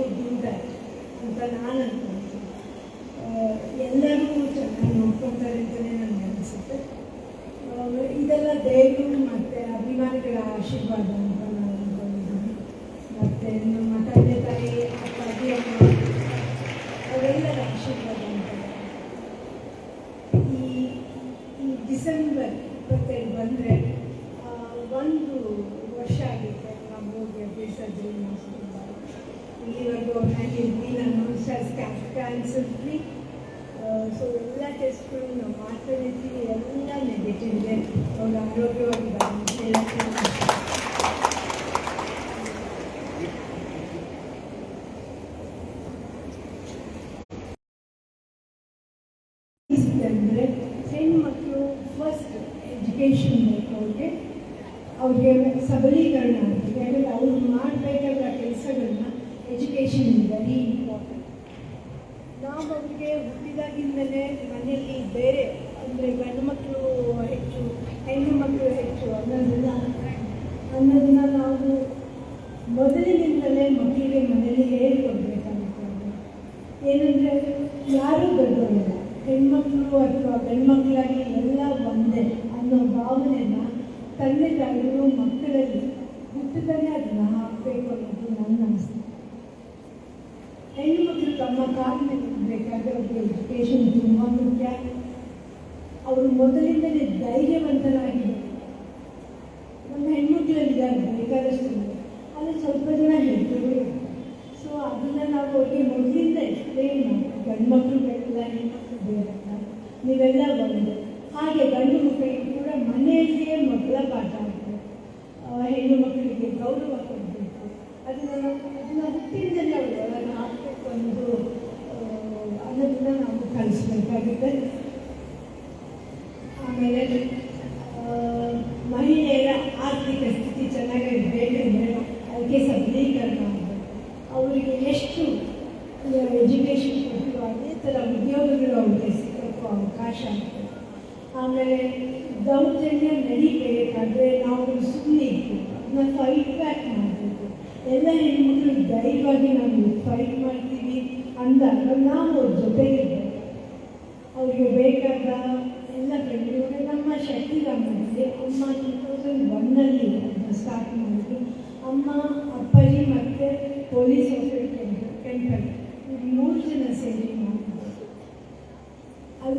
Could do ಅಂತ ನಾನು ಅನ್ಕೊಂತೀನಿ ಎಲ್ಲರೂ ಚೆನ್ನಾಗಿ ನೋಡ್ಕೊತಾರೆ ಅಂತಲೇ ನನಗೆ ಅನಿಸುತ್ತೆ ಇದೆಲ್ಲ ದೇವರು ಮತ್ತು ಅಭಿಮಾನಿಗಳ ಆಶೀರ್ವಾದ ಅಂತ ನಾನು ಅನ್ಕೊಂಡಿದ್ದೀನಿ ಮತ್ತು ನಮ್ಮ ತಂದೆ ತಾಯಿ ಅಪ್ಪಾಜಿ ಅಮ್ಮ ಅವರೆಲ್ಲರ ಆಶೀರ್ವಾದ ಅಂತ ಈ ಈ ಡಿಸೆಂಬರ್ ಇಪ್ಪತ್ತೈದು ಬಂದರೆ ಒಂದು ವರ್ಷ ಆಗಿತ್ತು ನಾವು ಹೋಗಿ ವಿಸರ್ಜನೆ ಮಾಡಿಸಿದ್ದಾರೆ ಇಲ್ಲಿವರೆಗೂ nineteen been announce as free so ಎಲ್ಲ ಟೆಸ್ಟ್ಗಳು ನಾವು ಇದ್ದೀವಿ ಎಲ್ಲ ನೆಗೆಟಿವ್ ಇದೆ. ಅವ್ರ ನಾನು ಅಂದರೆ ಹೆಣ್ಮಕ್ಳು ಫಸ್ಟ್ ಎಜುಕೇಷನ್ ಬೇಕು ಅವ್ರಿಗೆ ಅವ್ರಿಗೆ ಸಬಲೀಕರಣ ಆಗುತ್ತೆ. ಯಾಕಂದರೆ ಅವ್ರು ಮಾಡಬೇಕಾದ ಕೆಲಸಗಳನ್ನ ಎಜುಕೇಷನ್ ವೆರಿ ಇಂಪಾರ್ಟೆಂಟ್ ನಾವು ಅವರಿಗೆ ಹುಟ್ಟಿದಾಗಿಂದಲೇ ಮನೆಯಲ್ಲಿ ಬೇರೆ, ಅಂದರೆ ಗಂಡು ಮಕ್ಕಳು ಹೆಚ್ಚು, ಹೆಣ್ಣು ಮಕ್ಕಳು ಹೆಚ್ಚು ಅನ್ನೋದನ್ನ ಅನ್ನೋದನ್ನ ನಾವು ಮೊದಲಿನಿಂದಲೇ ಮಕ್ಕಳಿಗೆ ಮನೆಯಲ್ಲಿ ಹೇಳ್ಕೊಡ್ಬೇಕಾಗುತ್ತೆ. ಏನಂದರೆ ಯಾರೂ ದೊಡ್ಡವರಿಲ್ಲ. ಹೆಣ್ಮಕ್ಳು ಅಥವಾ ಗಂಡ್ಮಕ್ಳಾಗಿ ಎಲ್ಲ ಒಂದೇ ಅನ್ನೋ ಭಾವನೆನ ತಂದೆ ತಾಯಿಗಳು ಮಕ್ಕಳಲ್ಲಿ ಹುಟ್ಟುತ್ತಲೇ ಅದನ್ನ ಹಾಕಬೇಕು ಅನ್ನೋದು ನನ್ನ ಅನಿಸ್ತು ಹೆಣ್ಣು ಮಕ್ಕಳು ತಮ್ಮ ಕಾಲ ಮೇಲೆ ನಿಲ್ಬೇಕಾದ್ರೆ ಅವ್ರಿಗೆ ಎಜುಕೇಷನ್ ತುಂಬ ಮುಖ್ಯ ಅವರು ಮೊದಲಿಂದಲೇ ಧೈರ್ಯವಂತರಾಗಿದ್ದಾರೆ ನಮ್ಮ ಹೆಣ್ಮಕ್ಳಲ್ಲಿದ್ದಾರೆ ಬೇಕಾದಷ್ಟು. ಆದರೆ ಸ್ವಲ್ಪ ಜನ ಹೆಣ್ಣುಗಳು ಸೊ ಅದನ್ನು ನಾವು ಅವ್ರಿಗೆ ಮೊದಲಿಂದ ಎಕ್ಸ್ಪ್ಲೇನ್ ಮಾಡಿ. ಗಂಡು ಮಕ್ಕಳು ಬೇಕಲ್ಲ ಹೆಣ್ಮಕ್ಳು ಬೇರೆ ನೀವೆಲ್ಲ ಬಂದು. ಹಾಗೆ ಗಂಡು ಮಕ್ಕಳಿಗೆ ಕೂಡ ಮನೆಯಲ್ಲಿಯೇ ಮೊದಲ ಪಾಠ ಆಗ್ತದೆ ಹೆಣ್ಣು ಮಕ್ಕಳಿಗೆ ಗೌರವ ಕೊಡಬೇಕು. ಅದನ್ನು ಅದನ್ನು ಹುಟ್ಟಿನಿಂದಲೇ ಅವರು ಅದನ್ನು ಹಾಕಬೇಕು ಅನ್ನೋದು ಅನ್ನೋದನ್ನ ನಾವು ಕಲಿಸ್ಬೇಕಾಗುತ್ತೆ ಆರ್ಥಿಕ ಸ್ಥಿತಿ ಚೆನ್ನಾಗಿರಬೇಕಂದ್ರೆ ಅದಕ್ಕೆ ಸಬಲೀಕರಣ ಅವರಿಗೆ ಎಷ್ಟು ಎಜುಕೇಷನ್ ಕೊಟ್ಟು ಅದೇ ಥರ ಉದ್ಯೋಗಗಳು ಅವ್ರಿಗೆ ಸಿಗೋಕ್ಕೂ ಅವಕಾಶ ಆಗ್ತದೆ. ಆಮೇಲೆ ದೌರ್ಜನ್ಯ ನಡೀಬೇಕಾದ್ರೆ ನಾವು ಸುಮ್ಮನೆ ಅದನ್ನ ಫೈಟ್ ಬ್ಯಾಕ್ ಮಾಡಬೇಕು. ಎಲ್ಲ ಹೆಣ್ಮಕ್ಳು ಧೈರ್ಯವಾಗಿ ನಾವು ಫೈಟ್ ಮಾಡ್ತೀವಿ ಅಂದಾಗ ನಾವು ಅವ್ರ ಜೊತೆಗಿರ್ಬೇಕು ಅವ್ರಿಗೆ ಬೇಕಾದ ಎಲ್ಲ ಬೆಳೆಯುವಾಗ ನಮ್ಮ ಶಕ್ತಿಧಾಮದಲ್ಲಿ ಅಮ್ಮ ಟೂ ತೌಸಂಡ್ ಒನ್ನಲ್ಲಿ ಅದನ್ನ ಸ್ಟಾರ್ಟ್ ಮಾಡಿದ್ರು ಅಮ್ಮ ಅಪ್ಪಾಜಿ ಮತ್ತು ಪೊಲೀಸ್ ಆಫೀಸರ್ ಟೆಂಪಲ್ ಇವ್ರು ಮೂರು ಜನ ಸೇರಿ ಮಾಡಿದ್ರು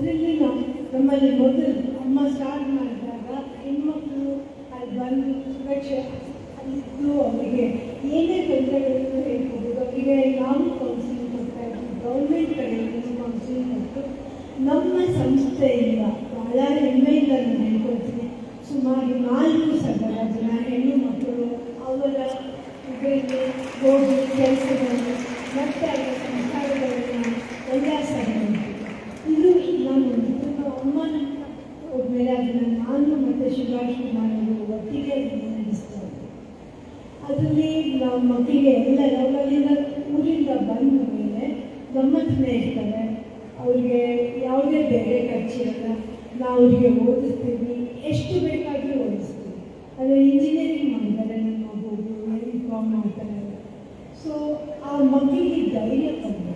ಅದರಲ್ಲಿ ನಾವು ನಮ್ಮಲ್ಲಿ ಮೊದಲು ಅಮ್ಮ ಸ್ಟಾರ್ಟ್ ಮಾಡಿದಾಗ ಹೆಣ್ಮಕ್ಳು ಅಲ್ಲಿ ಬಂದು ಸುರಕ್ಷೆ ಅಲ್ಲಿದ್ದು ಅವರಿಗೆ ಏನೇ ತೊಂದರೆಗಳನ್ನು ಹೇಳ್ಬೋದು. ಅವರಿಗೆ ನಾವು ಕೌನ್ಸಿಲಿಂಗ್ ಕೊಡ್ತಾ ಇದ್ದೀವಿ ಗೌರ್ಮೆಂಟ್ ಕಡೆಯಿಂದ ಕೌನ್ಸಿಲಿಂಗ್ ಕೊಟ್ಟು ನಮ್ಮ ಸಂಸ್ಥೆಯಿಂದ ಬಹಳ ಹೆಮ್ಮೆಯಿಂದ ನಾನು ಹೇಳ್ಕೊಳ್ತೀನಿ. ಸುಮಾರು ನಾಲ್ಕು ಸಾವಿರ ಜನ ಹೆಣ್ಣು ಮಕ್ಕಳು ಅವರ ಇದರಲ್ಲಿ ಹೋಗಿ ಕೆಲಸಗಳನ್ನು ಮತ್ತೆ ಅವರ ಸಂಸ್ಕಾರಗಳನ್ನು ಉಲ್ಲಾಸ ಮಾಡಿದ್ರು. ಇದು ನಾನು ನನ್ನ ಅಮ್ಮನ ಹೋದ್ಮೇಲೆ ಅದನ್ನು ನಾನು ಕುಮಾರ್ ಅವರು ಒಟ್ಟಿಗೆ ಅದನ್ನು ನಡೆಸ್ತಾ ಇದ್ದೆ. ಅದರಲ್ಲಿ ನಮ್ಮ ಮಕ್ಕಳಿಗೆ ಎಲ್ಲ ನಮ್ಮಲ್ಲಿಂದ ಊರಿಂದ ಬಂದ ಮೇಲೆ ಗಮ್ಮತ್ತನೇ ಇರ್ತಾರೆ ಅವ್ರಿಗೆ ಯಾವುದೇ ಬೇರೆ ಖರ್ಚಿರಲ್ಲ, ನಾವು ಅವ್ರಿಗೆ ಓದಿಸ್ತೀವಿ, ಎಷ್ಟು ಬೇಕಾದರೂ ಓದಿಸ್ತೀವಿ. ಆದರೆ ಇಂಜಿನಿಯರಿಂಗ್ ಮಾಡಿದ್ದಾರೆ ನಮ್ಮ ಮಗುಗಳು ಎಂ ಕಾಮ್ ಮಾಡ್ತಾರೆ ಸೊ ಆ ಮಕ್ಕಳಿಗೆ ಧೈರ್ಯ ತಂದೆ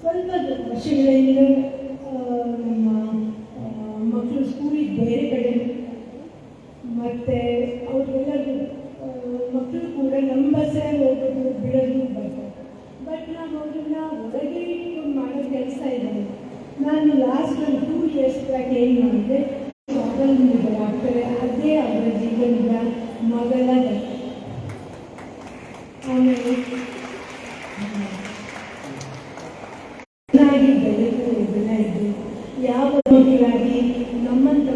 ಸ್ವಲ್ಪ ವರ್ಷಗಳಿಂದ ನಾವು ಹೊರಗೆ ಇಟ್ಕೊಂಡು ಮಾಡೋ ಕೆಲಸ ಇದೆ. ನಾನು ಲಾಸ್ಟ್ ಒಂದು ಟೂ ಇಯರ್ಸ್ ಬ್ಯಾಕ್ ಏನು ಮಾಡಿದೆ? ಮಗನಿದ್ದಾರೆ ಅದೇ ಅವರ ಜೀವನದ ಮಗಳ. ಆಮೇಲೆ ಚೆನ್ನಾಗಿ ಬೆಳೆದು ಇದನ್ನ ಇದು. ಯಾವ ಮಕ್ಕಳಾಗಿ? ನಮ್ಮಂತ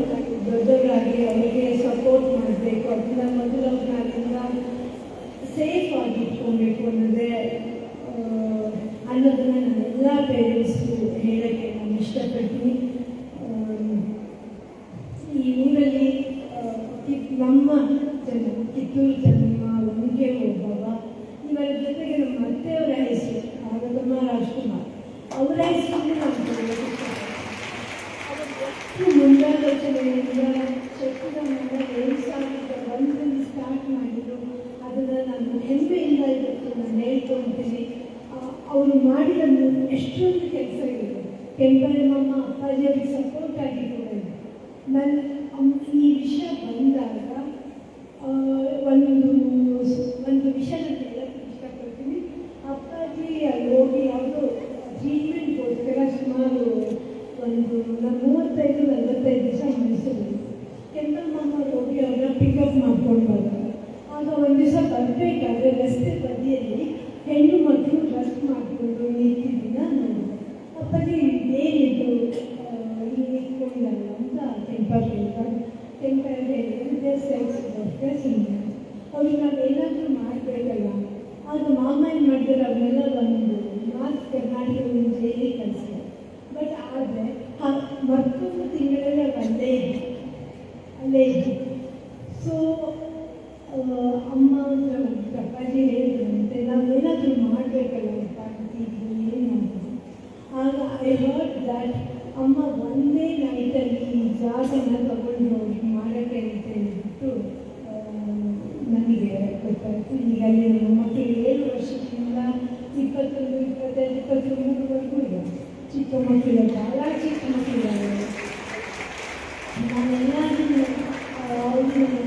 ದೊಡ್ಡವರಾಗಿ ಅವರಿಗೆ ಸಪೋರ್ಟ್ ಮಾಡಬೇಕು. ಅದನ್ನ ಮೊದಲು ಅವ್ರನ್ನ ಸೇಫ್ ಆಗಿ ಇಟ್ಕೊಬೇಕು ಆ, ಅನ್ನೋದನ್ನ ನಾನು ಎಲ್ಲ ಪೇರೆಂಟ್ಸ್ಗೂ ಹೇಳೋಕ್ಕೆ ನಾನು ಇಷ್ಟಪಡ್ತೀನಿ. ಈ ಊರಲ್ಲಿ ನಮ್ಮ ಜನ ಕಿತ್ತೂರು ಚೆನ್ನಮ್ಮ ಒನಕೆ ಒಬ್ಬವ ಇವರ ಜೊತೆಗೆ ನಮ್ಮ ಅತ್ತೆಯವರ ಹೆಸರು ಆನಂದಮ್ಮ ರಾಜ್ಕುಮಾರ್. ಅವರ ಹೆಸರನ್ನು ನಾನು. ಅವರು ಎಷ್ಟು ಮುಂದಾಲೋಚನೆಯಿಂದ ಚಕ್ರದ ಮನೆ ಎರಡು ಸಾವಿರದ ಒಂದರಲ್ಲಿ ಸ್ಟಾರ್ಟ್ ಮಾಡಿದ್ರು ಅದನ್ನು ನಾನು ಹೆಮ್ಮೆಯಿಂದ ಇವತ್ತು ನಾನು ಹೇಳ್ಕೊಳ್ತೀನಿ ಆ- പെരുമാനമ്മ വലിയൊരു സപ്പോർട്ടാക്കി പോകുന്നത് ಅವ್ರಿಗೆ ನಾವೇನಾದರೂ ಮಾಡಬೇಕಲ್ಲ ಆಗ ಮಾಮ ಏನು ಮಾಡಿದ್ರು ಅವರೆಲ್ಲ ಒಂದು ನಾರ್ತ್ ಕರ್ನಾಟಕ ಜೈಲಿ ಕಳಿಸಿದೆ ಬಟ್ ಆದರೆ ಮತ್ತೊಂದು ತಿಂಗಳಲ್ಲಿ ಅವ್ರು ಅಲ್ಲೇ ಅಲ್ಲೇ ಸೊ ಅಮ್ಮ ಅಪ್ಪಾಜಿ ಹೇಳಿದ್ರಂತೆ ನಾವೇನಾದರೂ ಮಾಡಬೇಕಲ್ಲ ಪಾರ್ಟಿಗೆ ಏನು ಮಾಡೋದು ಆಗ ಐ ಹರ್ಟ್ ದ್ಯಾಟ್ ಅಮ್ಮ ಒಂದೇ ನೈಟಲ್ಲಿ ಜಾಗನ Thank you.